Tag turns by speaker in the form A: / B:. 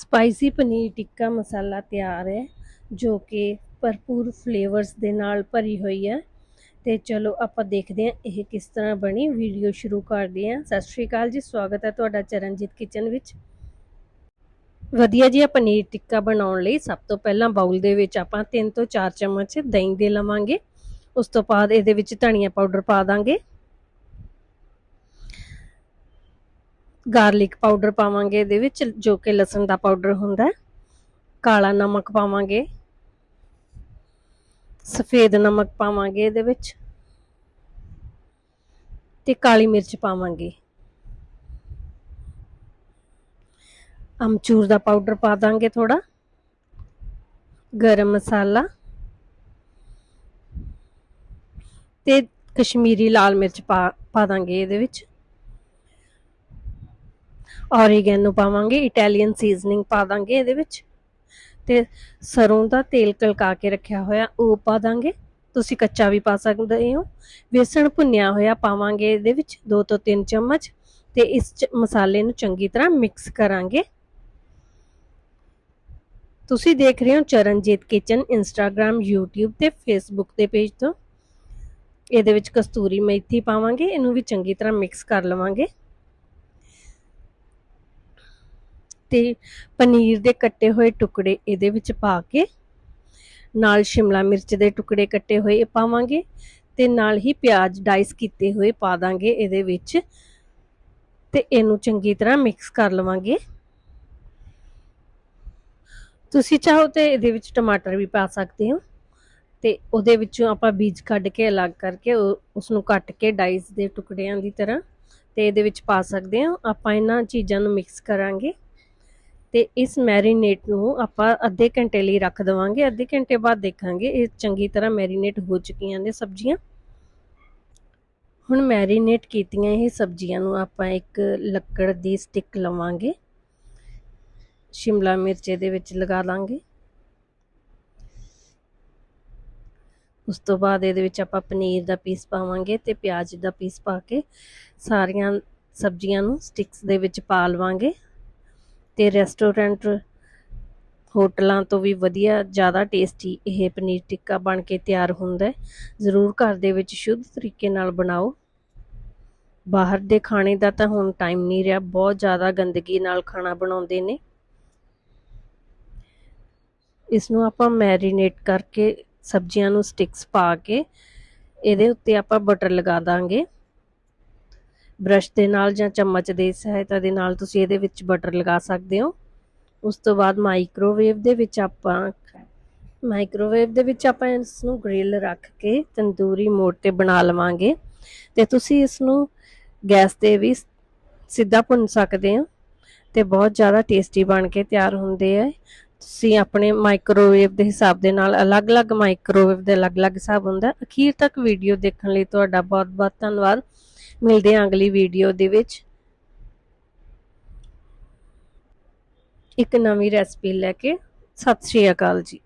A: Spicy paneer tikka ਮਸਾਲਾ ਤਿਆਰ ਹੈ, ਜੋ ਕਿ ਭਰਪੂਰ ਫਲੇਵਰਸ ਦੇ ਨਾਲ ਭਰੀ ਹੋਈ ਹੈ। ਤੇ ਚਲੋ ਆਪਾਂ ਦੇਖਦੇ ਹਾਂ ਇਹ ਕਿਸ ਤਰ੍ਹਾਂ ਬਣੀ। ਵੀਡੀਓ ਸ਼ੁਰੂ ਕਰਦੇ ਹਾਂ। ਸਤਿ ਸ਼੍ਰੀ ਅਕਾਲ ਜੀ, ਸਵਾਗਤ ਹੈ ਤੁਹਾਡਾ ਚਰਨਜੀਤ ਕਿਚਨ ਵਿੱਚ। ਵਧੀਆ ਜਿਹਾ ਪਨੀਰ ਟਿੱਕਾ ਬਣਾਉਣ ਲਈ ਸਭ ਤੋਂ ਪਹਿਲਾਂ ਬਾਉਲ ਦੇ ਵਿੱਚ ਆਪਾਂ 3 ਤੋਂ 4 ਚਮਚ ਦਹੀਂ ਦੇ ਲਵਾਂਗੇ। ਉਸ ਤੋਂ ਬਾਅਦ ਇਹਦੇ ਵਿੱਚ ਧਨੀਆ ਪਾਊਡਰ ਪਾ ਦਾਂਗੇ। ਗਾਰਲਿਕ ਪਾਊਡਰ ਪਾਵਾਂਗੇ ਇਹਦੇ ਵਿੱਚ, ਜੋ ਕਿ ਲਸਣ ਦਾ ਪਾਊਡਰ ਹੁੰਦਾ ਹੈ। ਕਾਲਾ ਨਮਕ ਪਾਵਾਂਗੇ। ਸਫੇਦ ਨਮਕ ਪਾਵਾਂਗੇ ਇਹਦੇ ਵਿੱਚ। ਤੇ ਕਾਲੀ ਮਿਰਚ ਪਾਵਾਂਗੇ। ਅਮਚੂਰ ਦਾ ਪਾਊਡਰ ਪਾ ਦਾਂਗੇ ਥੋੜਾ ਗਰਮ ਮਸਾਲਾ। ਤੇ ਕਸ਼ਮੀਰੀ ਲਾਲ ਮਿਰਚ ਪਾ ਪਾ ਦਾਂਗੇ ਇਹਦੇ ਵਿੱਚ। ਔਰੀਗੈਨੋ ਪਾਵਾਂਗੇ ਇਟਾਲੀਅਨ ਸੀਜ਼ਨਿੰਗ ਪਾ ਦਾਂਗੇ ਇਹਦੇ ਵਿੱਚ। ਤੇ ਸਰੋਂ ਦਾ ਤੇਲ ਕਲਕਾ ਕੇ ਰੱਖਿਆ ਹੋਇਆ, ਉਹ ਪਾ ਦਾਂਗੇ। ਤੁਸੀਂ ਕੱਚਾ ਵੀ ਪਾ ਸਕਦੇ ਹੋ। ਵੇਸਣ ਭੁੰਨਿਆ ਹੋਇਆ ਪਾਵਾਂਗੇ ਇਹਦੇ ਵਿੱਚ 2 ਤੋਂ 3 ਚਮਚ। ਤੇ ਇਸ ਮਸਾਲੇ ਨੂੰ ਚੰਗੀ ਤਰ੍ਹਾਂ ਮਿਕਸ ਕਰਾਂਗੇ। ਤੁਸੀਂ ਦੇਖ ਰਹੇ ਹੋ ਚਰਨਜੀਤ ਕਿਚਨ ਇੰਸਟਾਗ੍ਰam YouTube ਤੇ Facebook ਦੇ ਪੇਜ ਤੋਂ। ਇਹਦੇ ਵਿੱਚ ਕਸਤੂਰੀ ਮੇਥੀ ਪਾਵਾਂਗੇ, ਇਹਨੂੰ ਵੀ ਚੰਗੀ ਤਰ੍ਹਾਂ ਮਿਕਸ ਕਰ ਲਵਾਂਗੇ। ਤੇ ਪਨੀਰ ਦੇ ਕੱਟੇ ਹੋਏ ਟੁਕੜੇ ਇਹਦੇ ਵਿੱਚ ਪਾ ਕੇ, ਨਾਲ ਸ਼ਿਮਲਾ ਮਿਰਚ ਦੇ ਟੁਕੜੇ ਕੱਟੇ ਹੋਏ ਪਾਵਾਂਗੇ ਤੇ ਨਾਲ ਹੀ ਪਿਆਜ਼ ਡਾਈਸ ਕੀਤੇ ਹੋਏ ਪਾ ਦਾਂਗੇ ਇਹਦੇ ਵਿੱਚ ਤੇ ਇਹਨੂੰ ਚੰਗੀ ਤਰ੍ਹਾਂ ਮਿਕਸ ਕਰ ਲਵਾਂਗੇ। ਤੁਸੀਂ ਚਾਹੋ ਤੇ ਇਹਦੇ ਵਿੱਚ ਟਮਾਟਰ ਵੀ ਪਾ ਸਕਦੇ ਹੋ ਤੇ ਉਹਦੇ ਵਿੱਚੋਂ ਆਪਾਂ ਬੀਜ ਕੱਢ ਕੇ ਅਲੱਗ ਕਰਕੇ ਉਸ ਨੂੰ ਕੱਟ ਕੇ ਡਾਈਸ ਦੇ ਟੁਕੜਿਆਂ ਦੀ ਤਰ੍ਹਾਂ ਤੇ ਇਹਦੇ ਵਿੱਚ ਪਾ ਸਕਦੇ ਹਾਂ। ਆਪਾਂ ਇਹਨਾਂ ਚੀਜ਼ਾਂ ਨੂੰ ਮਿਕਸ ਕਰਾਂਗੇ। ਤੇ ਇਸ ਮੈਰੀਨੇਟ ਨੂੰ ਆਪਾਂ ਅੱਧੇ ਘੰਟੇ ਲਈ ਰੱਖ ਦਵਾਂਗੇ, ਅੱਧੇ ਘੰਟੇ ਬਾਅਦ ਦੇਖਾਂਗੇ ਇਹ ਚੰਗੀ ਤਰ੍ਹਾਂ ਮੈਰੀਨੇਟ ਹੋ ਚੁੱਕੀਆਂ ਨੇ ਸਬਜ਼ੀਆਂ। ਹੁਣ ਮੈਰੀਨੇਟ ਕੀਤੀਆਂ ਇਹ ਸਬਜ਼ੀਆਂ ਨੂੰ ਆਪਾਂ ਇੱਕ ਲੱਕੜ ਦੀ ਸਟਿਕ ਲਵਾਂਗੇ। ਸ਼ਿਮਲਾ ਮਿਰਚ ਇਹਦੇ ਵਿੱਚ ਲਗਾ ਦਾਂਗੇ ਉਸ ਤੋਂ ਬਾਅਦ ਇਹਦੇ ਵਿੱਚ ਆਪਾਂ ਪਨੀਰ ਦਾ ਪੀਸ ਪਾਵਾਂਗੇ ਤੇ ਪਿਆਜ਼ ਦਾ ਪੀਸ ਪਾ ਕੇ ਸਾਰੀਆਂ ਸਬਜ਼ੀਆਂ ਨੂੰ ਸਟਿਕਸ ਦੇ ਵਿੱਚ ਪਾ ਲਵਾਂਗੇ। ਤੇ ਰੈਸਟੋਰੈਂਟ ਹੋਟਲਾਂ ਤੋਂ ਵੀ ਵਧੀਆ, ਜ਼ਿਆਦਾ ਟੇਸਟੀ ਇਹ ਪਨੀਰ ਟਿੱਕਾ ਬਣ ਕੇ ਤਿਆਰ ਹੁੰਦਾ ਜ਼ਰੂਰ ਘਰ ਦੇ ਵਿੱਚ ਸ਼ੁੱਧ ਤਰੀਕੇ ਨਾਲ ਬਣਾਓ। ਬਾਹਰ ਦੇ ਖਾਣੇ ਦਾ ਤਾਂ ਹੁਣ ਟਾਈਮ ਨਹੀਂ ਰਿਹਾ, ਬਹੁਤ ਜ਼ਿਆਦਾ ਗੰਦਗੀ ਨਾਲ ਖਾਣਾ ਬਣਾਉਂਦੇ ਨੇ। ਇਸ ਨੂੰ ਆਪਾਂ ਮੈਰੀਨੇਟ ਕਰਕੇ ਸਬਜ਼ੀਆਂ ਨੂੰ ਸਟਿਕਸ ਪਾ ਕੇ ਇਹਦੇ ਉੱਤੇ ਆਪਾਂ ਬਟਰ ਲਗਾ ਦਾਂਗੇ। ਬ੍ਰਸ਼ ਦੇ ਨਾਲ ਜਾਂ ਚਮਚ ਦੇ ਸਹਾਇਤਾ ਦੇ ਨਾਲ ਤੁਸੀਂ ਇਹਦੇ ਵਿੱਚ ਬਟਰ ਲਗਾ ਸਕਦੇ ਹੋ। ਉਸ ਤੋਂ ਬਾਅਦ ਮਾਈਕ੍ਰੋਵੇਵ ਦੇ ਵਿੱਚ ਆਪਾਂ ਮਾਈਕ੍ਰੋਵੇਵ ਦੇ ਵਿੱਚ ਆਪਾਂ ਇਸ ਨੂੰ ਗ੍ਰਿਲ ਰੱਖ ਕੇ ਤੰਦੂਰੀ ਮੋਡ ਤੇ ਬਣਾ ਲਵਾਂਗੇ। ਤੇ ਤੁਸੀਂ ਇਸ ਨੂੰ ਗੈਸ ਤੇ ਵੀ ਸਿੱਧਾ ਭੁੰਨ ਸਕਦੇ ਹੋ ਤੇ ਬਹੁਤ ਜ਼ਿਆਦਾ ਟੇਸਟੀ ਬਣ ਕੇ ਤਿਆਰ ਹੁੰਦੇ ਆ। ਤੁਸੀਂ ਆਪਣੇ ਮਾਈਕ੍ਰੋਵੇਵ ਦੇ ਹਿਸਾਬ ਦੇ ਨਾਲ ਅਲੱਗ-ਅਲੱਗ ਮਾਈਕ੍ਰੋਵੇਵ ਦੇ ਅਲੱਗ-ਅਲੱਗ ਹਿਸਾਬ ਹੁੰਦਾ। ਅਖੀਰ ਤੱਕ ਵੀਡੀਓ ਦੇਖਣ ਲਈ ਤੁਹਾਡਾ ਬਹੁਤ-ਬਹੁਤ ਧੰਨਵਾਦ। ਮਿਲਦੇ ਹਾਂ ਅਗਲੀ ਵੀਡੀਓ ਦੇ ਵਿੱਚ। ਇੱਕ ਨਵੀਂ ਰੈਸਪੀ ਲੈ ਕੇ। ਸਤਿ ਸ਼੍ਰੀ ਅਕਾਲ ਜੀ।